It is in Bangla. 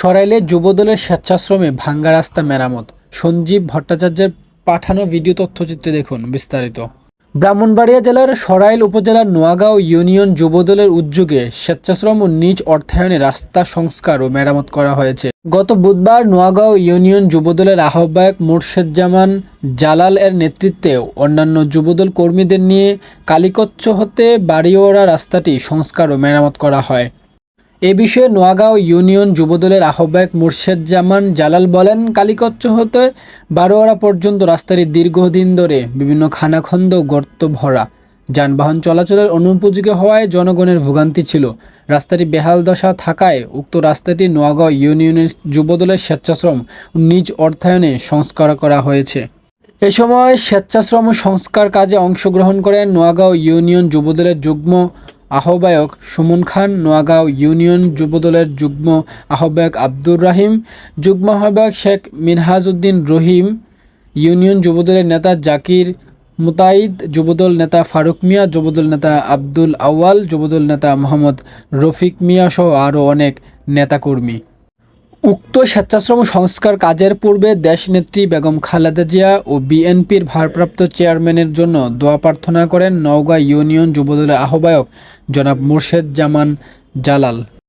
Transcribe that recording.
সরাইলে যুবদলের স্বেচ্ছাশ্রমে ভাঙ্গা রাস্তা মেরামত। সঞ্জীব ভট্টাচার্যের পাঠানো ভিডিও তথ্যচিত্রে দেখুন বিস্তারিত। ব্রাহ্মণবাড়িয়া জেলার সরাইল উপজেলার নোয়াগাঁও ইউনিয়ন যুবদলের উদ্যোগে স্বেচ্ছাশ্রম ও নিজ অর্থায়নে রাস্তা সংস্কার ও মেরামত করা হয়েছে। গত বুধবার নোয়াগাঁও ইউনিয়ন যুবদলের আহ্বায়ক মুর্শেদজামান জালাল এর নেতৃত্বে অন্যান্য যুবদল কর্মীদের নিয়ে কালিকচ্চ হতে বাড়িওয়ারা রাস্তাটি সংস্কার ও মেরামত করা হয়। এ বিষয়ে নোয়াগাঁও ইউনিয়ন যুবদলের আহ্বায়ক মুর্শেদ জামান জালাল বলেন কালিকচ্চ হতে বারোয়ারা পর্যন্ত রাস্তাটি দীর্ঘদিন ধরে বিভিন্ন খানাখন্দ গর্ত ভরা। যানবাহন চলাচলের অনুপযোগী হওয়ায় জনগণের ভোগান্তি ছিল। রাস্তাটি বেহাল দশা থাকায় উক্ত রাস্তাটি নোয়াগাঁও ইউনিয়নের যুবদলের স্বেচ্ছাশ্রম নিজ অর্থায়নে সংস্কার করা হয়েছে। এ সময় স্বেচ্ছাশ্রম সংস্কার কাজে অংশগ্রহণ করেন নোয়াগাঁও ইউনিয়ন যুবদলের যুগ্ম আহ্বায়ক সুমন খান নোয়াগাঁও ইউনিয়ন যুবদলের যুগ্ম আহ্বায়ক আব্দুর রাহিম, যুগ্ম আহ্বায়ক শেখ মিনহাজউদ্দিন রহিম, ইউনিয়ন যুবদলের নেতা জাকির মুতাইদ যুবদল নেতা ফারুক মিয়া, যুবদল নেতা আব্দুল আওয়াল যুবদল নেতা মোহাম্মদ রফিক মিয়া সহ আরও অনেক নেতাকর্মী। উক্ত স্বেচ্ছাশ্রম সংস্কার কাজের পূর্বে দেশনেত্রী বেগম খালেদা জিয়া ও বিএনপির ভারপ্রাপ্ত চেয়ারম্যানের জন্য দোয়া প্রার্থনা করেন নওগাঁ ইউনিয়ন যুবদলের আহ্বায়ক জনাব মোর্শেদ জামান জালাল।